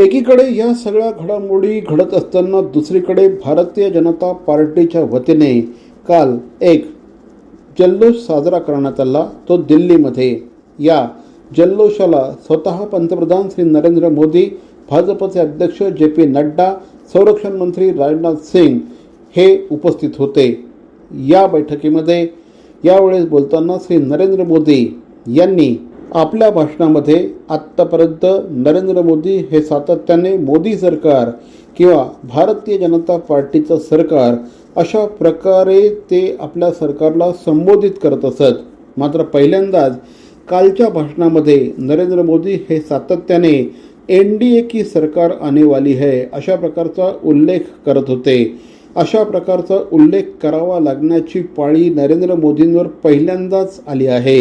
एकीकडे या सगळ्या घडामोडी घडत असताना दुसरीकडे भारतीय जनता पार्टीच्या वतीने काल एक जल्लोष साजरा करण्यात आला तो दिल्लीमध्ये. या जल्लोषाला स्वतः पंतप्रधान श्री नरेंद्र मोदी भाजपचे अध्यक्ष जे पी नड्डा संरक्षण मंत्री राजनाथ सिंग हे उपस्थित होते. या बैठकीमध्ये यावेळेस बोलताना श्री नरेंद्र मोदी यांनी आपल्या भाषणामध्ये आत्तापर्यंत नरेंद्र मोदी हे सातत्याने मोदी सरकार किंवा भारतीय जनता पार्टीचं सरकार अशा प्रकारे ते आपल्या सरकारला संबोधित करत असत. मात्र पहिल्यांदाच कालच्या भाषणामध्ये नरेंद्र मोदी हे सातत्याने एन डी ए की सरकार आनेवाली है अशा प्रकारचा उल्लेख करत होते. अशा प्रकारचा उल्लेख करावा लागण्याची पाळी नरेंद्र मोदींवर पहिल्यांदाच आली आहे.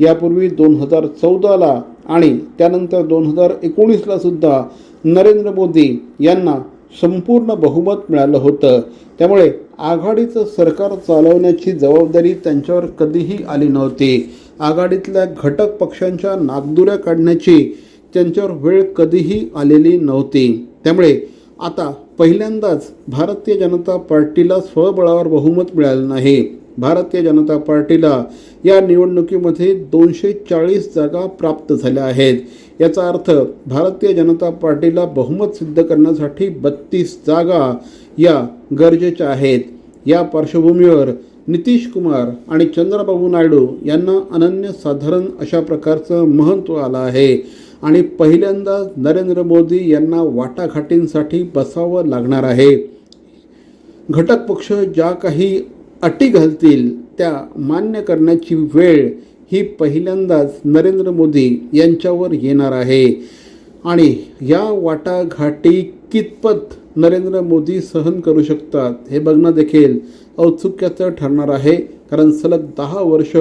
यापूर्वी दोन हजार चौदाला आणि त्यानंतर दोन हजार एकोणीसला सुद्धा नरेंद्र मोदी यांना संपूर्ण बहुमत मिळालं होतं. त्यामुळे आघाडीचं सरकार चालवण्याची जबाबदारी त्यांच्यावर कधीही आली नव्हती. आघाडीतल्या घटक पक्षांच्या नागदुऱ्या काढण्याची त्यांच्यावर वेळ कधीही आलेली नव्हती. त्यामुळे आता पहिल्यांदाच भारतीय जनता पार्टीला स्वबळावर बहुमत मिळालं नाही. भारतीय जनता पार्टीला या निवडणुकीमध्ये दोनशे चाळीस जागा प्राप्त झाल्या आहेत. याचा अर्थ भारतीय जनता पार्टीला बहुमत सिद्ध करण्यासाठी बत्तीस जागा या गरजेच्या आहेत. या पार्श्वभूमीवर नितीश कुमार आणि चंद्रबाबू नायडू यांना अनन्यसाधारण अशा प्रकारचं महत्त्व आलं आहे. आणि पहिल्यांदा नरेंद्र मोदी यांना वाटाघाटींसाठी बसावं लागणार आहे. घटक पक्ष ज्या काही अटी घालतील त्या मान्य करण्याची वेळ ही पहिल्यांदाच नरेंद्र मोदी यांच्यावर येणार आहे. आणि या वाटाघाटी कितपत नरेंद्र मोदी सहन करू शकतात हे बघणं देखील औत्सुक्याचं ठरणार आहे. कारण सलग दहा वर्ष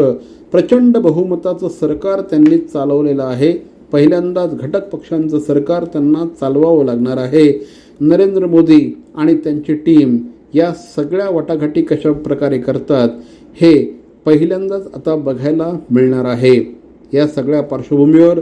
प्रचंड बहुमताचं सरकार त्यांनी चालवलेलं आहे. पहिल्यांदाच घटक पक्षांचं सरकार त्यांना चालवावं लागणार आहे. नरेंद्र मोदी आणि त्यांची टीम या सगळ्या वाटाघाटी कशा प्रकारे करतात हे पहिल्यांदाच आता बघायला मिळणार आहे. या सगळ्या पार्श्वभूमीवर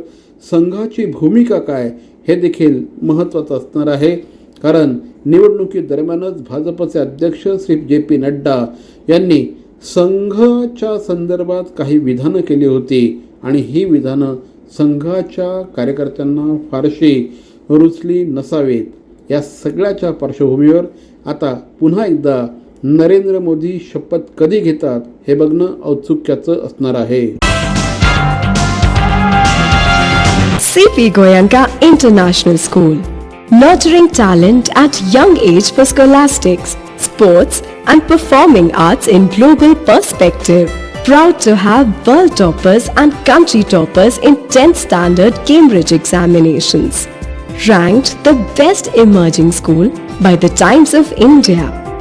संघाची भूमिका काय हे देखील महत्त्वाचं असणार आहे. कारण निवडणुकीदरम्यानच भाजपचे अध्यक्ष श्री जे पी नड्डा यांनी संघाच्या संदर्भात काही विधानं केली होती आणि ही विधानं संघाच्या कार्यकर्त्यांना फारशी रुचली नसावीत. या सगळ्याच्या पार्श्वभूमीवर आता पुन्हा एकदा नरेंद्र मोदी शपथ कधी घेतात हे बघणं औत्सुक्याचं असणार आहे CP Goyanka International School. Nurturing talent at young age for scholastics, sports, and performing arts in global perspective. Proud to have world toppers and country toppers in 10th standard Cambridge examinations. Ranked the best emerging school by the Times of India